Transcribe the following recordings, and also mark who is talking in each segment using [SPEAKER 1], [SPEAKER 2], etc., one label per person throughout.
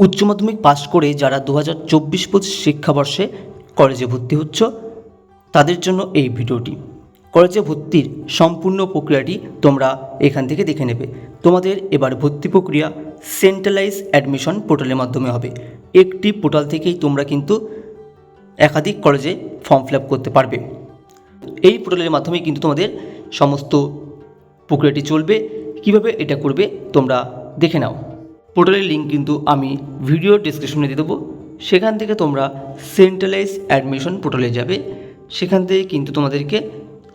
[SPEAKER 1] উচ্চ মাধ্যমিক পাশ করে যারা দু হাজার চব্বিশ পঁচিশ শিক্ষাবর্ষে কলেজে ভর্তি হচ্ছ, তাদের জন্য এই ভিডিওটি। কলেজে ভর্তির সম্পূর্ণ প্রক্রিয়াটি তোমরা এখান থেকে দেখে নেবে। তোমাদের এবার ভর্তি প্রক্রিয়া সেন্ট্রালাইজ অ্যাডমিশন পোর্টালের মাধ্যমে হবে। একটি পোর্টাল থেকেই তোমরা কিন্তু একাধিক কলেজে ফর্ম ফিল করতে পারবে। এই পোর্টালের মাধ্যমে কিন্তু তোমাদের সমস্ত প্রক্রিয়াটি চলবে। কীভাবে এটা করবে তোমরা দেখে নাও। পোর্টালের লিঙ্ক কিন্তু আমি ভিডিও ডিসক্রিপশনে দিয়ে দেবো। সেখান থেকে তোমরা সেন্ট্রালাইজ অ্যাডমিশন পোর্টালে যাবে। সেখান থেকে কিন্তু তোমাদেরকে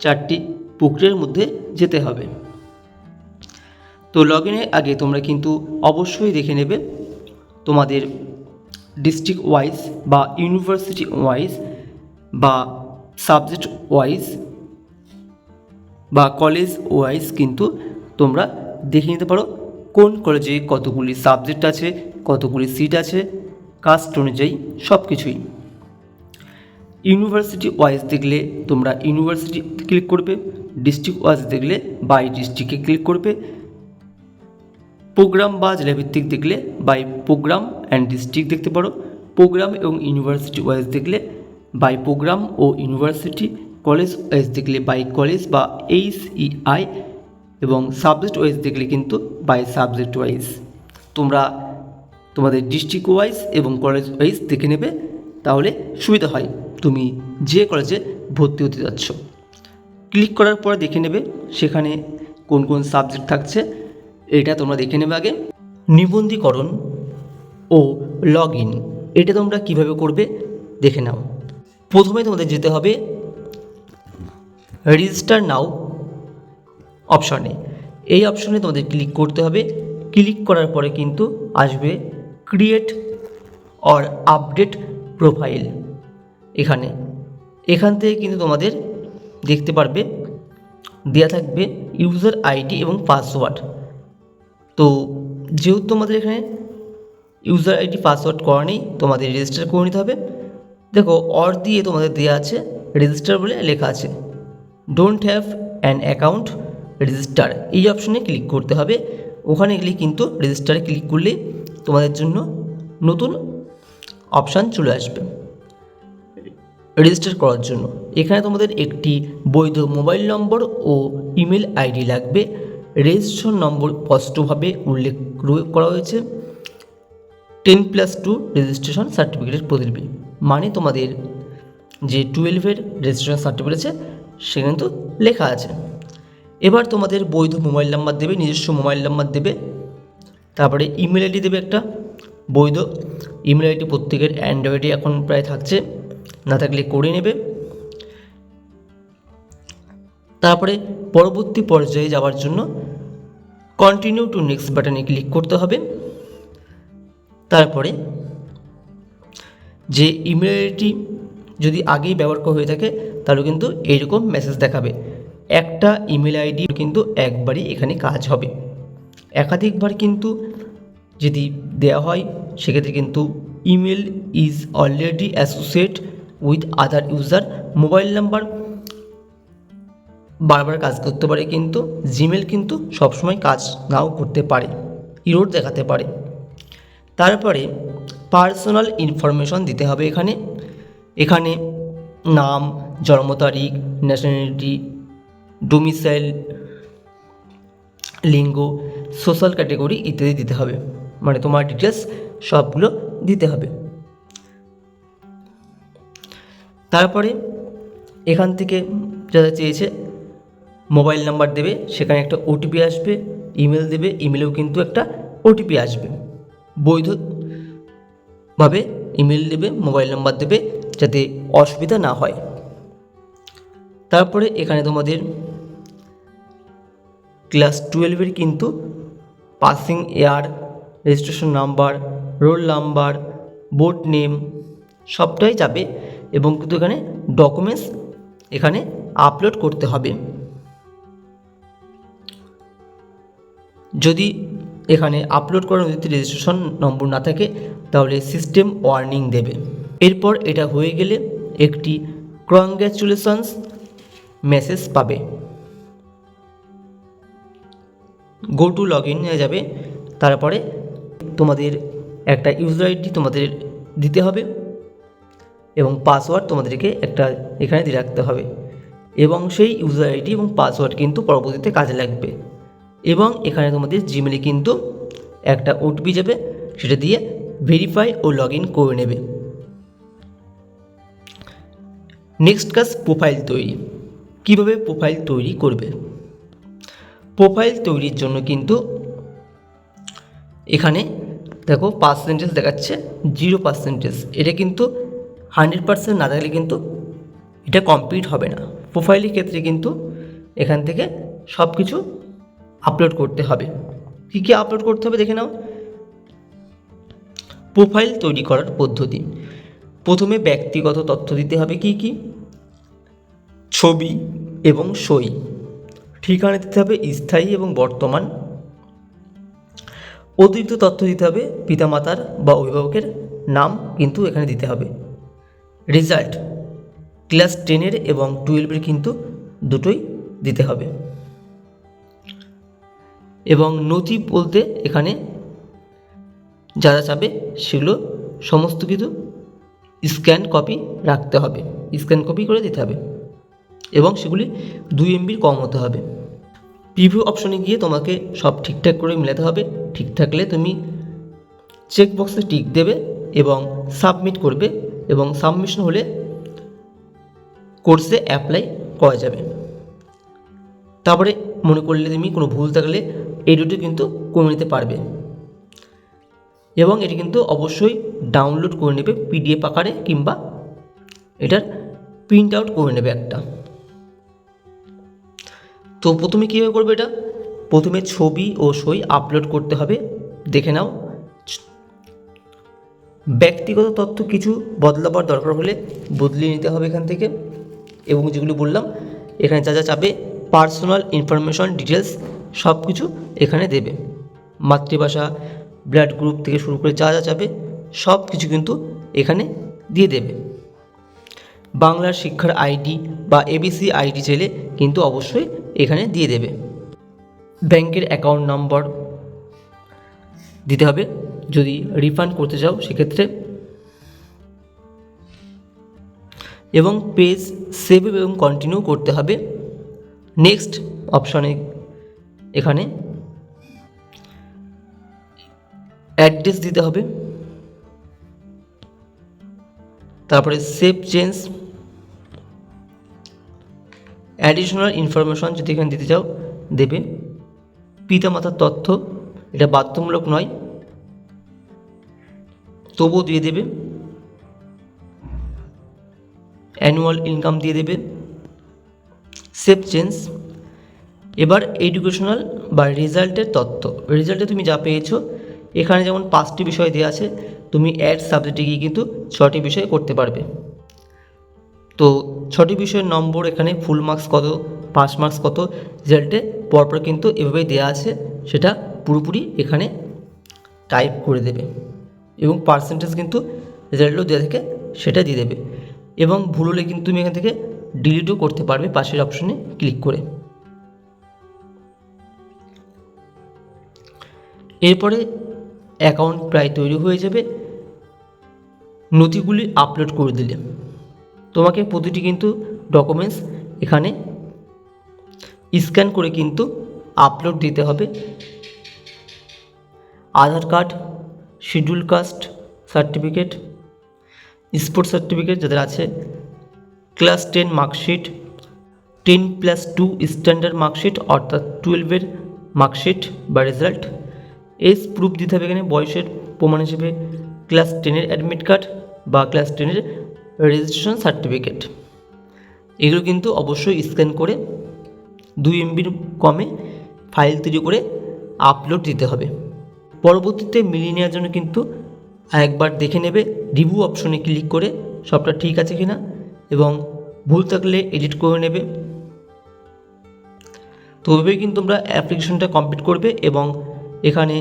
[SPEAKER 1] চারটি প্রক্রিয়ার মধ্যে যেতে হবে। তো লগ ইনের আগে তোমরা কিন্তু অবশ্যই দেখে নেবে তোমাদের ডিস্ট্রিক্ট ওয়াইজ বা ইউনিভার্সিটি ওয়াইজ বা সাবজেক্ট ওয়াইজ বা কলেজ ওয়াইজ কিন্তু তোমরা দেখে নিতে পারো। কোন কলেজে কতগুলি সাবজেক্ট আছে, কতগুলি সিট আছে কাস্ট অনুযায়ী সব কিছুই ইউনিভার্সিটি ওয়াইজ দেখলে তোমরা ইউনিভার্সিটি ক্লিক করবে ডিস্ট্রিক্ট ওয়াইজ দেখলে বাই ডিস্ট্রিক্টে ক্লিক করবে। প্রোগ্রাম বা জেলাভিত্তিক দেখলে বাই প্রোগ্রাম অ্যান্ড ডিস্ট্রিক্ট দেখতে পারো। প্রোগ্রাম এবং ইউনিভার্সিটি ওয়াইজ দেখলে বাই প্রোগ্রাম ও ইউনিভার্সিটি কলেজ ওয়াইজ দেখলে বাই কলেজ বা এইচ আই এবং সাবজেক্ট ওয়াইজ দেখলে কিন্তু বাই সাবজেক্ট ওয়াইজ তোমরা তোমাদের ডিস্ট্রিক্ট ওয়াইজ এবং কলেজ ওয়াইজ দেখে নেবে, তাহলে সুবিধা হয়। তুমি যে কলেজে ভর্তি হতে যাচ্ছ। ক্লিক করার পর দেখে নেবে সেখানে কোন কোন সাবজেক্ট থাকছে। এটা তোমরা দেখে নেবে আগে। নিবন্ধীকরণ ও লগ ইন এটা তোমরা কীভাবে করবে দেখে নাও। প্রথমে তোমাদের যেতে হবে রেজিস্টার নাও অপশনে এই অপশনে তোমাদের ক্লিক করতে হবে। ক্লিক করার পরে কিন্তু আসবে ক্রিয়েট অর আপডেট প্রোফাইল এখানে। এখান থেকে কিন্তু তোমাদের দেখতে পারবে দেওয়া থাকবে ইউজার আইডি এবং পাসওয়ার্ড তো যেহেতু তোমাদের এখানে ইউজার আইডি পাসওয়ার্ড করা নেই, তোমাদের রেজিস্টার করে নিতে হবে। দেখো অর দিয়ে তোমাদের দেওয়া আছে রেজিস্টার বলে লেখা আছে। Don't have an account register এই অপশনে ক্লিক করতে হবে। ওখানে গেলে কিন্তু রেজিস্টারে ক্লিক করলে তোমাদের জন্য নতুন অপশান চলে আসবে। রেজিস্টার করার জন্য। এখানে তোমাদের একটি বৈধ মোবাইল নম্বর ও ইমেল আইডি লাগবে। রেজিস্ট্রেশন নম্বর স্পষ্টভাবে উল্লেখ করা হয়েছে। টেন প্লাস টু রেজিস্ট্রেশন সার্টিফিকেটের প্রতিলিপি। মানে তোমাদের যে টুয়েলভের রেজিস্ট্রেশন সার্টিফিকেট আছে সে কিন্তু লেখা আছে। এবার তোমাদের বৈধ মোবাইল নাম্বার দেবে, নিজস্ব মোবাইল নাম্বার দেবে, তারপরে ইমেল আইডি দেবে একটা, বৈধ ইমেল আইডি প্রত্যেকের অ্যান্ড্রয়েডে এখন প্রায় থাকছে, না থাকলে করে নেবে। তারপরে পরবর্তী পর্যায়ে যাওয়ার জন্য কন্টিনিউ টু নেক্সট বাটনে ক্লিক করতে হবে। তারপরে যে ইমেল আইডি যদি আগেই ব্যবহার করা হয়ে থাকে, তাহলে কিন্তু এইরকম মেসেজ দেখাবে। একটা ইমেল আইডি কিন্তু একবারই এখানে কাজ হবে। একাধিকবার কিন্তু যদি দেওয়া হয়, সেক্ষেত্রে কিন্তু email is already associate with other user mobile number বারবার কাজ করতে পারে কিন্তু জিমেল কিন্তু সবসময় কাজ নাও করতে পারে ইরোড দেখাতে পারে। তারপরে পার্সোনাল ইনফরমেশন দিতে হবে এখানে। এখানে নাম, জন্ম তারিখ ন্যাশনালিটি ডোমিসাইল লিঙ্গ সোশ্যাল ক্যাটাগরি ইত্যাদি দিতে হবে। মানে তোমার ডিটেলস সবগুলো দিতে হবে। তারপরে এখান থেকে যারা চেয়েছে মোবাইল নাম্বার দেবে, সেখানে একটা ওটিপি আসবে ইমেল দেবে ইমেলেও কিন্তু একটা ওটিপি আসবে। বৈধভাবে ইমেল দেবে মোবাইল নাম্বার দেবে, যাতে অসুবিধা না হয়। তারপরে এখানে তোমাদের ক্লাস টুয়েলভের কিন্তু passing year, registration number, roll number, board name সবটাই যাবে এবং কিন্তু এখানে ডকুমেন্টস এখানে আপলোড করতে হবে। যদি এখানে আপলোড করার যদি রেজিস্ট্রেশন নম্বর না থাকে, তাহলে সিস্টেম ওয়ার্নিং দেবে। এরপর এটা হয়ে গেলে একটি কংগ্র্যাচুলেশনস মেসেজ পাবে। গো টু লগ ইন যাবে। তারপরে তোমাদের একটা ইউজার আইডি তোমাদের দিতে হবে এবং পাসওয়ার্ড তোমাদেরকে একটা এখানে দিয়ে রাখতে হবে। এবং সেই ইউজার আইডি এবং পাসওয়ার্ড কিন্তু পরবর্তীতে কাজে লাগবে। এবং এখানে তোমাদের জিমেলে কিন্তু একটা ওটিপি যাবে, সেটা দিয়ে ভেরিফাই ও লগ ইন করে নেবে। নেক্সট কাজ প্রোফাইল তৈরি। কীভাবে প্রোফাইল তৈরি করবে? প্রোফাইল তৈরির জন্য কিন্তু এখানে দেখো পার্সেন্টেজ দেখাচ্ছে জিরো পার্সেন্টেজ এটা কিন্তু হান্ড্রেড পার্সেন্ট না থাকলে কিন্তু এটা কমপ্লিট হবে না। প্রোফাইলের ক্ষেত্রে কিন্তু এখান থেকে সব কিছু আপলোড করতে হবে। কী কী আপলোড করতে হবে দেখে নাও। প্রোফাইল তৈরি করার পদ্ধতি। প্রথমে ব্যক্তিগত তথ্য দিতে হবে কি কি? ছবি এবং সই। ঠিকানা দিতে হবে, স্থায়ী এবং বর্তমান। অতিরিক্ত তথ্য দিতে হবে, পিতামাতার বা অভিভাবকের নাম কিন্তু এখানে দিতে হবে। রেজাল্ট, ক্লাস টেনের এবং টুয়েলভের কিন্তু দুটোই দিতে হবে। এবং নথি বলতে এখানে যা যা চাবে সেগুলো সমস্ত কিছু স্ক্যান কপি রাখতে হবে। স্ক্যান কপি করে দিতে হবে। এবং সেগুলি দুই এমবির কম হতে হবে। প্রিভিউ অপশনে গিয়ে তোমাকে সব ঠিকঠাক করে মেলাতে হবে। ঠিক থাকলে তুমি চেকবক্সে টিক দেবে এবং সাবমিট করবে এবং সাবমিশন হলে কোর্সে অ্যাপ্লাই করা যাবে। তারপরে মনে করলে তুমি কোনো ভুল থাকলে এডিটও কিন্তু করে নিতে পারবে। এবং এটি কিন্তু অবশ্যই ডাউনলোড করে নেবে পিডিএফ আকারে কিংবা এটার প্রিন্ট আউট করে নেবে একটা। তো প্রথমে কীভাবে করবে এটা? প্রথমে ছবি ও সই আপলোড করতে হবে। দেখে নাও। ব্যক্তিগত তথ্য কিছু বদলাবার দরকার হলে বদলিয়ে নিতে হবে এখান থেকে। এবং যেগুলো বললাম, এখানে যা যা চাবে পার্সোনাল ইনফরমেশন ডিটেলস সব কিছু এখানে দেবে। মাতৃভাষা ব্লাড গ্রুপ থেকে শুরু করে যা যা চাবে সব কিছু কিন্তু এখানে দিয়ে দেবে। বাংলার শিক্ষার আইডি বা এবিসি আইডি চাইলে কিন্তু অবশ্যই এখানে দিয়ে দেবে। ব্যাংকের অ্যাকাউন্ট নম্বর দিতে হবে। যদি রিফান্ড করতে চাও সেক্ষেত্রে। এবং পেজ সেভ এবং কন্টিনিউ করতে হবে। নেক্সট অপশানে এখানে অ্যাড্রেস দিতে হবে। তারপরে সেভ চেঞ্জ অ্যাডিশনাল ইনফরমেশন যদি এখানে দিতে চাও দেবে পিতামাতার তথ্য, এটা বাধ্যতামূলক নয়। তবুও দিয়ে দেবে অ্যানুয়াল ইনকাম দিয়ে দেবে সেফ চেঞ্জ এবার এডুকেশনাল বা রেজাল্টের তথ্য। রেজাল্টে তুমি যা পেয়েছ, এখানে যেমন পাঁচটি বিষয় দেওয়া আছে, তুমি অ্যাড সাবজেক্টে গিয়ে কিন্তু ছটি বিষয় করতে পারবে। তো ছটি বিষয়ের নম্বর এখানে ফুল মার্কস কত পাস মার্কস কত রেজাল্টে পরপর কিন্তু এভাবেই দেওয়া আছে, সেটা পুরোপুরি এখানে টাইপ করে দেবে এবং পার্সেন্টেজ কিন্তু রেজাল্টও দেওয়া থেকে, সেটা দিয়ে দেবে এবং ভুল হলে কিন্তু তুমি এখান থেকে ডিলিটও করতে পারবে পাশের অপশনে ক্লিক করে। এরপরে অ্যাকাউন্ট প্রায় তৈরি হয়ে যাবে, নথিগুলি আপলোড করে দিলে। তোমাকে প্রতিটি কিন্তু ডকুমেন্টস এখানে স্ক্যান করে কিন্তু আপলোড দিতে হবে। Aadhaar card schedule caste certificate sport certificate যাদের আছে class ten marksheet ten plus two standard marksheet অর্থাৎ টুয়েলভের মার্কশিট বা রেজাল্ট এজ প্রুফ দিতে হবে এখানে বয়সের প্রমাণ হিসেবে। ক্লাস টেনের অ্যাডমিট কার্ড বা ক্লাস টেনের রেজিস্ট্রেশন সার্টিফিকেট এগুলো কিন্তু অবশ্যই স্ক্যান করে দুই এমবির কমে ফাইল তৈরি করে আপলোড দিতে হবে। পরবর্তীতে মিলিয়ে নেওয়ার জন্য কিন্তু একবার দেখে নেবে রিভিউ অপশনে ক্লিক করে সবটা ঠিক আছে কি না এবং ভুল থাকলে এডিট করে নেবে। তো কিন্তু তোমরা অ্যাপ্লিকেশনটা কমপ্লিট করবে এবং এখানে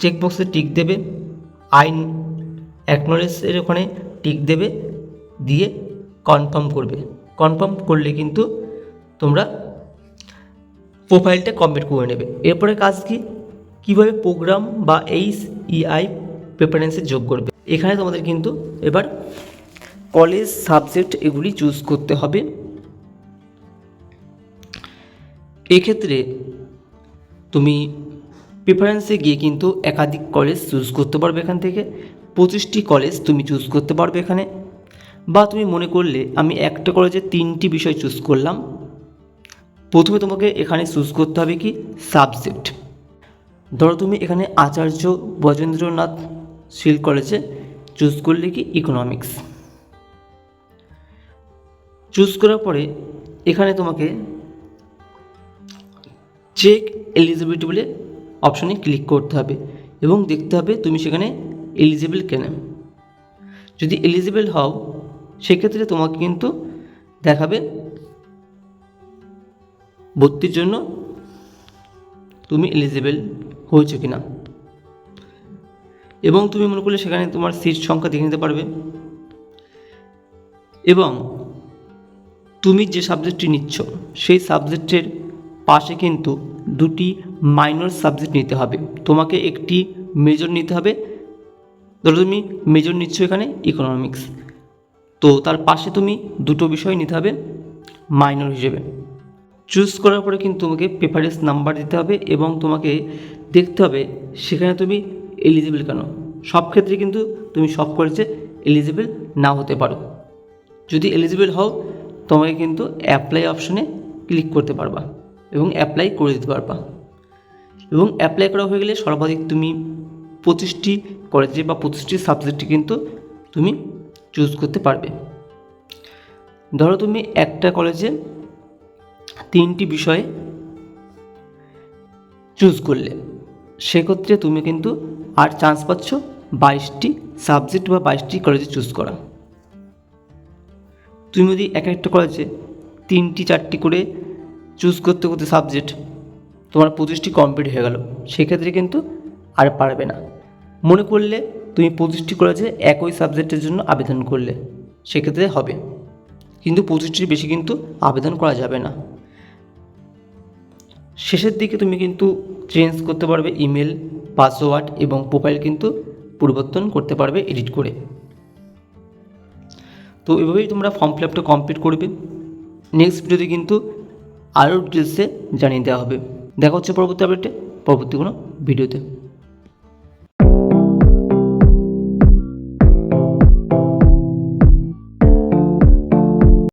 [SPEAKER 1] চেকবক্সে টিক দেবে, আইন অ্যাকনোলেজের ওখানে টিক দেবে। দিয়ে কনফার্ম করবে। কনফার্ম করলে কিন্তু তোমরা প্রোফাইলটা কমপ্লিট করে নেবে। এরপরে কাজ কি? কীভাবে প্রোগ্রাম বা এইচ ইআই প্রেফারেন্সে যোগ করবে? এখানে তোমাদের কিন্তু এবার কলেজ সাবজেক্ট এগুলি চুজ করতে হবে। এক্ষেত্রে তুমি প্রেফারেন্সে গিয়ে কিন্তু একাধিক কলেজ চুজ করতে পারবে এখান থেকে। পঁচিশটি কলেজ তুমি চুজ করতে পারবে এখানে। বা তুমি মনে করলে আমি একটা কলেজে তিনটি বিষয় চুজ করলাম, প্রথমে তোমাকে এখানে চুজ করতে হবে কি? সাবজেক্ট ধরো তুমি এখানে আচার্য বজেন্দ্রনাথ শিল কলেজে চুজ করলে কি? ইকোনমিক্স চুজ করার পরে এখানে তোমাকে চেক এলিজিবিলিটি বলে অপশনে ক্লিক করতে হবে এবং দেখতে হবে তুমি সেখানে এলিজিবল কেন? যদি এলিজিবল হও সেক্ষেত্রে তোমাকে কিন্তু দেখাবে ভর্তির জন্য তুমি এলিজিবল হয়েছো কিনা। এবং তুমি মনে করলে সেখানে তোমার সিট সংখ্যা দেখে নিতে পারবে। এবং তুমি যে সাবজেক্টটি নিচ্ছ, সেই সাবজেক্টের পাশে কিন্তু দুটি মাইনর সাবজেক্ট নিতে হবে। তোমাকে একটি মেজর নিতে হবে। ধরো তুমি মেজর নিচ্ছ এখানে ইকোনমিক্স তো তার পাশে তুমি দুটো বিষয় নিতে হবে মাইনর হিসেবে। চুজ করার পরে কিন্তু তোমাকে প্রেফারেন্স নাম্বার দিতে হবে এবং তোমাকে দেখতে হবে সেখানে তুমি এলিজিবল কেন। সব ক্ষেত্রে কিন্তু তুমি সব কলেজে এলিজিবল না হতে পারো। যদি এলিজিবল হও, তোমাকে কিন্তু অ্যাপ্লাই অপশনে ক্লিক করতে পারবা এবং অ্যাপ্লাই করে দিতে পারবা। এবং অ্যাপ্লাই করা হয়ে গেলে সর্বাধিক তুমি পঁচিশটি কলেজে বা পঁচিশটি সাবজেক্টে কিন্তু তুমি চুজ করতে পারবে। ধরো তুমি একটা কলেজে তিনটি বিষয়ে চুজ করলে। সেক্ষেত্রে তুমি কিন্তু আর চান্স পাচ্ছ বাইশটি সাবজেক্ট বা বাইশটি কলেজে চুজ করা। তুমি যদি এক একটা কলেজে তিনটি, চারটি করে চুজ করতে করতে সাবজেক্ট তোমার পঁচিশটি কমপ্লিট হয়ে গেল, সেক্ষেত্রে কিন্তু আর পারবে না। মনে করলে তুমি পঁচিশটি কলেজে একই সাবজেক্টের জন্য আবেদন করলে, সেক্ষেত্রে হবে। কিন্তু পঁচিশটির বেশি কিন্তু আবেদন করা যাবে না। শেষের দিকে তুমি কিন্তু চেঞ্জ করতে পারবে ইমেল পাসওয়ার্ড এবং প্রোফাইল কিন্তু পরিবর্তন করতে পারবে এডিট করে। তো এভাবেই তোমরা ফর্ম ফিল আপটা কমপ্লিট করবে নেক্সট ভিডিওতে কিন্তু আরও ডিটেলসে জানিয়ে দেওয়া হবে। দেখা হচ্ছে পরবর্তী আপডেটে পরবর্তী কোনো ভিডিওতে